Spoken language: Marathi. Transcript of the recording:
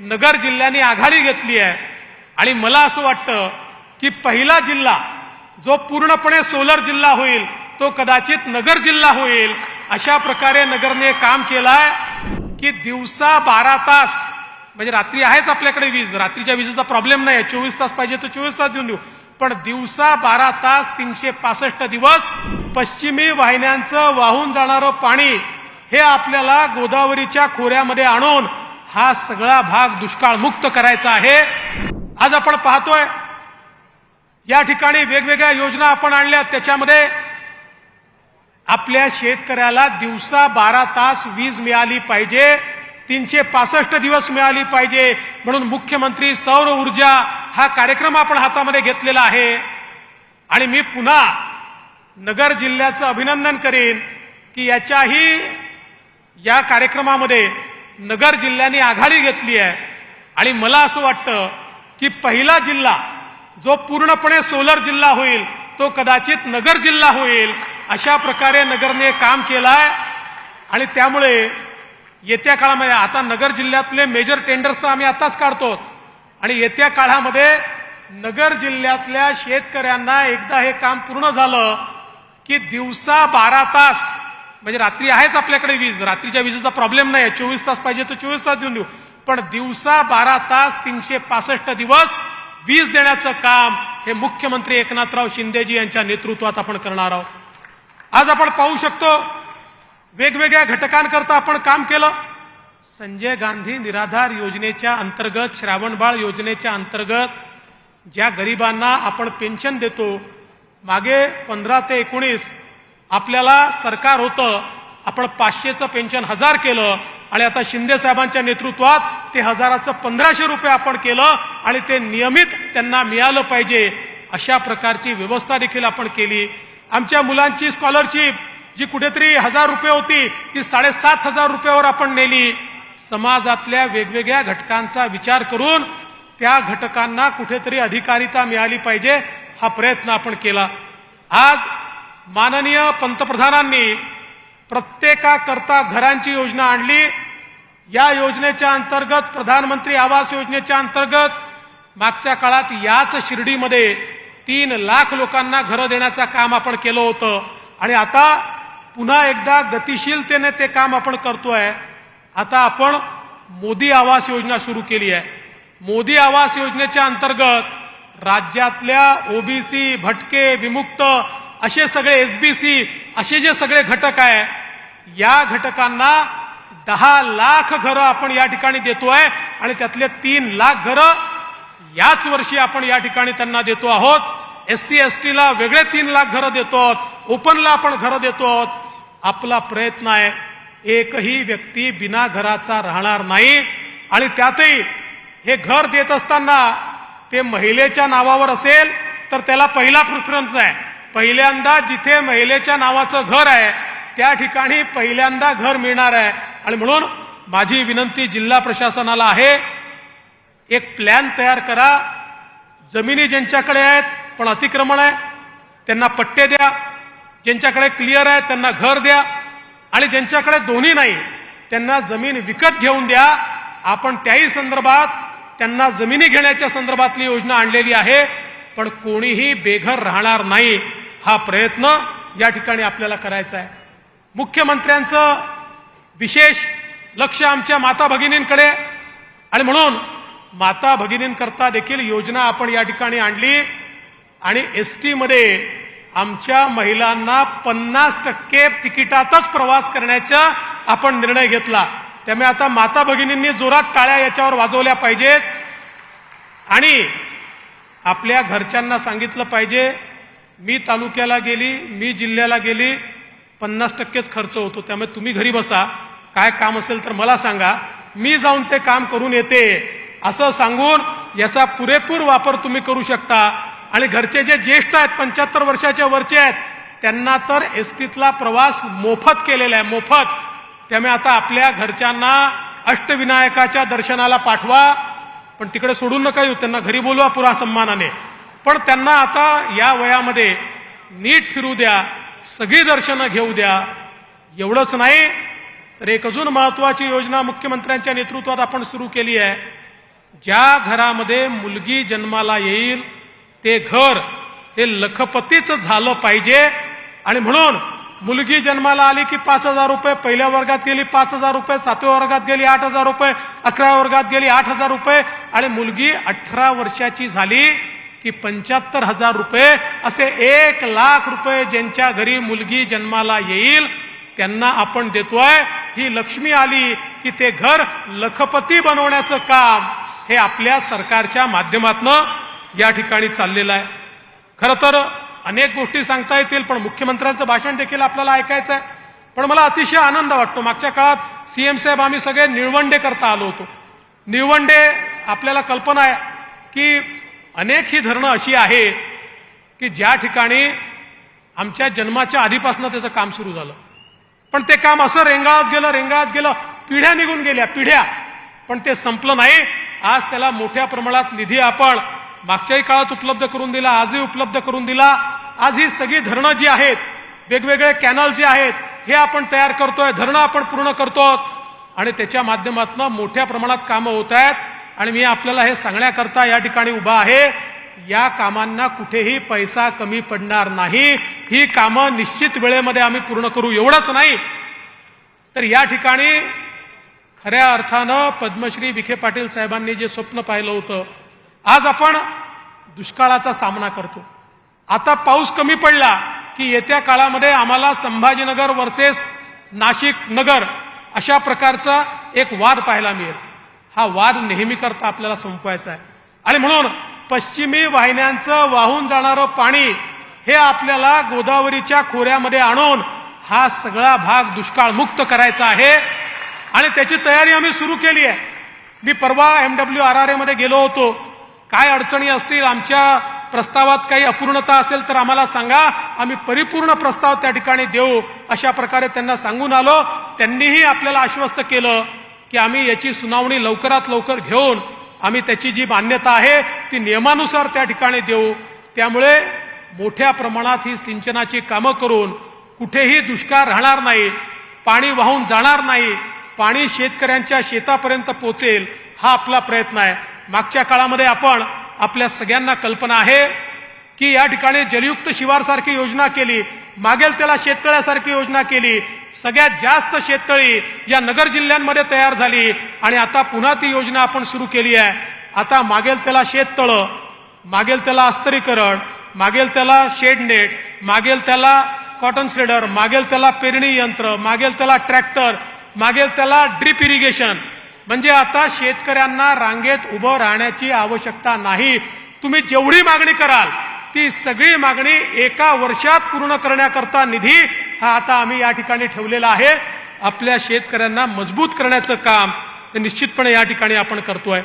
नगर जिल्ह्याने आघाडी घेतली आहे. आणि मला असं वाटतं की पहिला जिल्हा जो पूर्णपणे सोलर जिल्हा होईल तो कदाचित नगर जिल्हा होईल अशा प्रकारे नगरने काम केलंय की दिवसा बारा तास म्हणजे रात्री आहेच आपल्याकडे वीज रात्रीच्या विजेचा प्रॉब्लेम नाही आहे चोवीस तास पाहिजे तर चोवीस तास देऊन देऊ. पण दिवसा बारा तास तीनशे पासष्ट दिवस पश्चिमी वाहिन्यांचं वाहून जाणारं पाणी हे आपल्याला गोदावरीच्या खोऱ्यामध्ये आणून हा सगळा भाग दुष्काळ मुक्त करायचा आहे. आज आपण पाहतोय या ठिकाणी वेगवेगळ्या योजना आपण आणल्या. त्याच्यामध्ये आपल्या शेतकऱ्याला दिवसा बारा तास वीज मिळाली पाहिजे तीनशे पासष्ट दिवस मिळाली पाहिजे. म्हणून मुख्यमंत्री सौर ऊर्जा हा कार्यक्रम आपण हातामध्ये घेतलेला आहे. आणि मी पुन्हा नगर जिल्ह्याचं अभिनंदन करेन की याच्याही या कार्यक्रमामध्ये नगर जिल्ह्याने आघाडी घेतली आहे. आणि मला असं वाटतं की पहिला जिल्हा जो पूर्णपणे सोलर जिल्हा होईल तो कदाचित नगर जिल्हा होईल अशा प्रकारे नगरने काम केलंय. आणि त्यामुळे येत्या काळामध्ये आता नगर जिल्ह्यातले मेजर टेंडर्स तर आम्ही आताच काढतो. आणि येत्या काळामध्ये नगर जिल्ह्यातल्या शेतकऱ्यांना एकदा हे काम पूर्ण झालं की दिवसा बारा तास म्हणजे रात्री आहेच आपल्याकडे वीज. रात्रीच्या विजेचा प्रॉब्लेम नाही आहे चोवीस तास पाहिजे तर चोवीस तास देऊन देऊ. पण दिवसा बारा तास तीनशे पासष्ट दिवस वीज देण्याचं काम हे मुख्यमंत्री एकनाथराव शिंदेजी यांच्या नेतृत्वात आपण करणार आहोत. आज आपण पाहू शकतो वेगवेगळ्या घटकांकरता आपण काम केलं. संजय गांधी निराधार योजनेच्या अंतर्गत श्रावणबाळ योजनेच्या अंतर्गत ज्या गरिबांना आपण पेन्शन देतो मागे पंधरा ते एकोणीस आपल्याला सरकार होतं आपण पाचशेचं पेन्शन हजार केलं आणि आता शिंदे साहेबांच्या नेतृत्वात ते हजाराचं पंधराशे रुपये आपण केलं आणि ते नियमित त्यांना मिळालं पाहिजे. अशा प्रकारची व्यवस्था देखील आपण केली. आमच्या मुलांची स्कॉलरशिप जी कुठेतरी हजार रुपये होती ती साडेसात हजार रुपयावर आपण नेली. समाजातल्या वेगवेगळ्या घटकांचा विचार करून त्या घटकांना कुठेतरी अधिकारिता मिळाली पाहिजे हा प्रयत्न आपण केला. आज माननीय पंतप्रधानांनी प्रत्येकाकरता घरांची योजना आणली. या योजनेच्या अंतर्गत प्रधानमंत्री आवास योजनेच्या अंतर्गत मागच्या काळात याच शिर्डीमध्ये तीन लाख लोकांना घरं देण्याचं काम आपण केलं होतं. आणि आता पुन्हा एकदा गतिशीलतेने ते काम आपण करतोय. आता आपण मोदी आवास योजना सुरू केली आहे. मोदी आवास योजनेच्या अंतर्गत राज्यातल्या ओबीसी भटके विमुक्त असे सगळे एसबीसी असे जे सगळे घटक आहे या घटकांना दहा लाख घरं आपण या ठिकाणी देतोय आणि त्यातले तीन लाख घरं याच वर्षी आपण या ठिकाणी त्यांना देतो आहोत. एस सी एस टीला वेगळे तीन लाख घरं देतो आहोत. ओपनला आपण घरं देतो आहोत. आपला प्रयत्न आहे एकही व्यक्ती बिना घराचा राहणार नाही. आणि त्यातही हे घर देत असताना ते महिलेच्या नावावर असेल तर त्याला पहिला प्रिफरन्स आहे. पहिल्यांदा जिथे महिलेच्या नावाचं घर आहे त्या ठिकाणी पहिल्यांदा घर मिळणार आहे. आणि म्हणून माझी विनंती जिल्हा प्रशासनाला आहे एक प्लॅन तयार करा. जमिनी ज्यांच्याकडे आहेत पण अतिक्रमण आहे त्यांना पट्टे द्या. ज्यांच्याकडे क्लिअर आहे त्यांना घर द्या. आणि ज्यांच्याकडे दोन्ही नाही त्यांना जमीन विकत घेऊन द्या. आपण त्याही संदर्भात त्यांना जमिनी घेण्याच्या संदर्भातली योजना आणलेली आहे. पण कोणीही बेघर राहणार नाही हा प्रयत्न या ठिकाणी आपल्याला करायचा आहे. मुख्यमंत्र्यांचं विशेष लक्ष आमच्या माता भगिनींकडे आणि म्हणून माता भगिनींकरता देखील योजना आपण या ठिकाणी आणली आणि एस टीमध्ये आमच्या महिलांना पन्नास टक्के तिकिटातच प्रवास करण्याचा आपण निर्णय घेतला. त्यामुळे आता माता भगिनींनी जोरात टाळ्या याच्यावर वाजवल्या पाहिजेत. आणि आपल्या घरच्यांना सांगितलं पाहिजे मी तालुक्याला गेली मी जिल्ह्याला गेली पन्नास टक्केच खर्च होतो त्यामुळे तुम्ही घरी बसा काय काम असेल तर मला सांगा मी जाऊन ते काम करून येते असं सांगून याचा पुरेपूर वापर तुम्ही करू शकता. आणि घरचे जे ज्येष्ठ आहेत पंच्याहत्तर वर्षाच्या वरचे आहेत त्यांना तर एस टीतला प्रवास मोफत केलेला आहे मोफत. त्यामुळे आता आपल्या घरच्यांना अष्टविनायकाच्या दर्शनाला पाठवा पण तिकडे सोडून नका येऊ त्यांना घरी बोलवा पुरा सन्मानाने पण त्यांना आता या वयामध्ये नीट फिरू द्या सगळी दर्शनं घेऊ द्या. एवढंच नाही तर एक अजून महत्वाची योजना मुख्यमंत्र्यांच्या नेतृत्वात आपण सुरू केली आहे. ज्या घरामध्ये मुलगी जन्माला येईल ते घर हे लखपतीच झालं पाहिजे. आणि म्हणून मुलगी जन्माला आली की पाच हजार रुपये पहिल्या वर्गात गेली पाच हजार रुपये सातव्या वर्गात गेली आठ हजार रुपये अकराव्या वर्गात गेली आठ हजार रुपये आणि मुलगी अठरा वर्षाची झाली की पंच्याहत्तर हजार रुपये असे एक लाख रुपये ज्यांच्या घरी मुलगी जन्माला येईल त्यांना आपण देतोय. ही लक्ष्मी आली की ते घर लखपती बनवण्याचं काम हे आपल्या सरकारच्या माध्यमातनं या ठिकाणी चाललेलं आहे. खरं तर अनेक गोष्टी सांगता येतील पण मुख्यमंत्र्यांचं भाषण देखील आपल्याला ऐकायचं आहे. पण मला अतिशय आनंद वाटतो. मागच्या काळात सीएम साहेब आम्ही सगळे निळवंडे करता आलो होतो. निळवंडे आपल्याला कल्पना आहे की अनेक ही धरणं अशी आहे की ज्या ठिकाणी आमच्या जन्माच्या आधीपासून त्याचं काम सुरू झालं. पण ते काम असं रेंगाळत गेलं रेंगाळत गेलं पिढ्या निघून गेल्या पिढ्या. पण ते संपलं नाही. आज त्याला मोठ्या प्रमाणात निधी आपण मागच्याही काळात उपलब्ध करून दिला आजही उपलब्ध करून दिला. आज ही सगळी धरणं जी आहेत वेगवेगळे कॅनल जे आहेत हे आपण तयार करतोय धरणं आपण पूर्ण करतो आणि त्याच्या माध्यमातून मोठ्या प्रमाणात कामं होत आहेत. आणि मी आपल्याला हे सांगण्याकरता या ठिकाणी उभा आहे या कामांना कुठेही पैसा कमी पडणार नाही. ही कामं निश्चित वेळेमध्ये आम्ही पूर्ण करू एवढंच नाही. तर या ठिकाणी खऱ्या अर्थानं पद्मश्री विखे पाटील साहेबांनी जे स्वप्न पाहिलं होतं आज आपण दुष्काळाचा सामना करतो. आता पाऊस कमी पडला की येत्या काळामध्ये आम्हाला संभाजीनगर वर्सेस नाशिक नगर अशा प्रकारचा एक वाद पाहायला मिळेल. हा वाद नेहमी करता आपल्याला संपवायचा आहे. आणि म्हणून पश्चिमी वाहिन्यांचं वाहून जाणारं पाणी हे आपल्याला गोदावरीच्या खोऱ्यामध्ये आणून हा सगळा भाग दुष्काळमुक्त करायचा आहे. आणि त्याची तयारी आम्ही सुरू केली आहे. मी परवा एम डब्ल्यू आर आर एमध्ये गेलो होतो. काय अडचणी असतील आमच्या प्रस्तावात काही अपूर्णता असेल तर आम्हाला सांगा. आम्ही परिपूर्ण प्रस्ताव त्या ठिकाणी देऊ. अशा प्रकारे त्यांना सांगून आलो. त्यांनीही आपल्याला आश्वस्त केलं की आम्ही याची सुनावणी लवकरात लवकर घेऊन आम्ही त्याची जी मान्यता आहे ती नियमानुसार त्या ठिकाणी देऊ. त्यामुळे मोठ्या प्रमाणात ही सिंचनाची कामं करून कुठेही दुष्काळ राहणार नाही पाणी वाहून जाणार नाही पाणी शेतकऱ्यांच्या शेतापर्यंत पोचेल हा आपला प्रयत्न आहे. मागच्या काळामध्ये आपण आपल्या सगळ्यांना कल्पना आहे की या ठिकाणी जलयुक्त शिवारसारखी योजना केली मागेल त्याला शेततळ्यासारखी योजना केली सगळ्यात जास्त शेततळी या नगर जिल्ह्यांमध्ये तयार झाली आणि आता पुन्हा ती योजना आपण सुरू केली आहे. आता मागेल त्याला शेततळं मागेल त्याला अस्तरीकरण मागेल त्याला शेड नेट मागेल त्याला कॉटन स्लेडर मागेल त्याला पेरणी यंत्र मागेल त्याला ट्रॅक्टर मागेल त्याला ड्रीप इरिगेशन म्हणजे आता शेतकऱ्यांना रांगेत उभं राहण्याची आवश्यकता नाही. तुम्ही जेवढी मागणी कराल ती सगळी मागणी एका वर्षात पूर्ण करण्याकरता निधी हा आता आम्ही या ठिकाणी ठेवलेला आहे. आपल्या शेतकऱ्यांना मजबूत करण्याचं काम निश्चितपणे या ठिकाणी आपण करतोय.